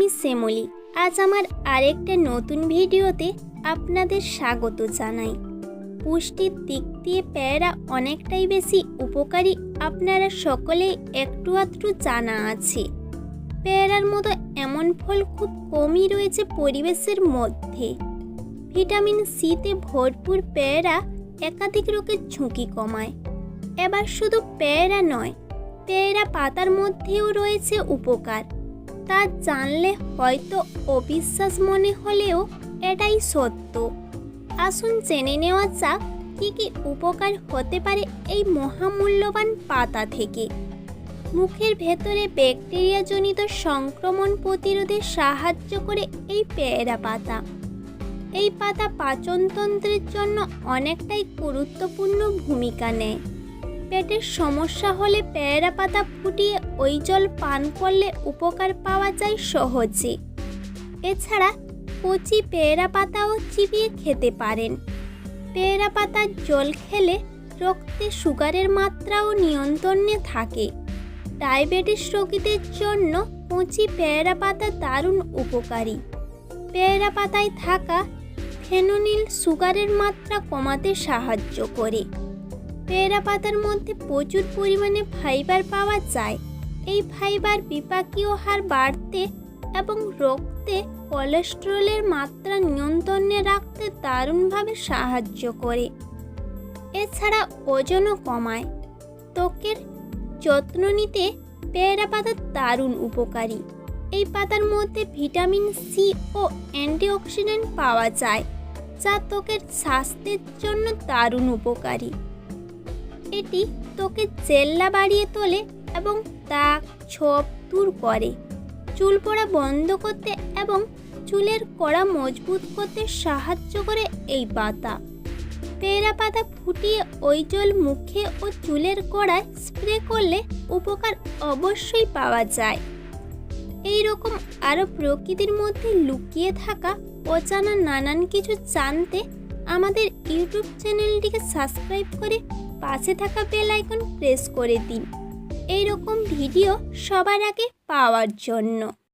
আমি শ্যামলি। আজ আমার আরেকটা নতুন ভিডিওতে আপনাদের স্বাগত জানাই। পুষ্টির দিক দিয়ে পেয়ারা অনেকটাই বেশি উপকারী আপনারা সকলেই একটু আধটু জানা আছে। পেয়ারার মতো এমন ফল খুব কমই রয়েছে পরিবেশের মধ্যে। ভিটামিন সিতে ভরপুর পেয়ারা একাধিক রোগের ঝুঁকি কমায়। এবার শুধু পেয়ারা নয়, পেয়ারা পাতার মধ্যেও রয়েছে উপকার। তা জানলে হয়তো অবিশ্বাস মনে হলেও এটাই সত্য। আসুন জেনে নেওয়া যাক, কী কী উপকার হতে পারে এই মহামূল্যবান পাতা থেকে। মুখের ভেতরে ব্যাকটেরিয়াজনিত সংক্রমণ প্রতিরোধে সাহায্য করে এই পেয়ারা পাতা। এই পাতা পাচনতন্ত্রের জন্য অনেকটাই গুরুত্বপূর্ণ ভূমিকা নেয়। পেটের সমস্যা হলে পেয়ারা পাতা ফুটিয়ে ওই জল পান করলে উপকার পাওয়া যায় সহজে। এছাড়া কচি পেয়ারা পাতাও চিবিয়ে খেতে পারেন। পেয়ারা পাতার জল খেলে রক্তে সুগারের মাত্রাও নিয়ন্ত্রণে থাকে। ডায়াবেটিস রোগীদের জন্য কচি পেয়ারা পাতা দারুণ উপকারী। পেয়ারা পাতায় থাকা ফেনোনিল সুগারের মাত্রা কমাতে সাহায্য করে। পেয়ারা পাতার মধ্যে প্রচুর পরিমাণে ফাইবার পাওয়া যায়। এই ফাইবার বিপাকীয় হার বাড়তে এবং রক্তে কোলেস্টেরলের মাত্রা নিয়ন্ত্রণে রাখতে দারুণভাবে সাহায্য করে। এছাড়া ওজনও কমায়। ত্বকের যত্ন নিতে পেয়ারা পাতা দারুণ উপকারী। এই পাতার মধ্যে ভিটামিন সি ও অ্যান্টিঅক্সিডেন্ট পাওয়া যায়, যা ত্বকের স্বাস্থ্যের জন্য দারুণ উপকারী। এটি তোকে জেল্লা বাড়িয়ে তোলে এবং দাগ ছোপ দূর করে। চুল পড়া বন্ধ করতে এবং চুলের কড়া মজবুত করতে সাহায্য করে এই পাতা পেয়ারা পাতা ফুটিয়ে ওই জল মুখে ও চুলের কড়ায় স্প্রে করলে উপকার অবশ্যই পাওয়া যায়। এই রকম আরও প্রকৃতির মধ্যে লুকিয়ে থাকা অজানা নানান কিছু জানতে আমাদের ইউটিউব চ্যানেলটিকে সাবস্ক্রাইব করে পাশে থাকা বেল আইকন প্রেস করে দিন। এই রকম ভিডিও সবার আগে পাওয়ার জন্য।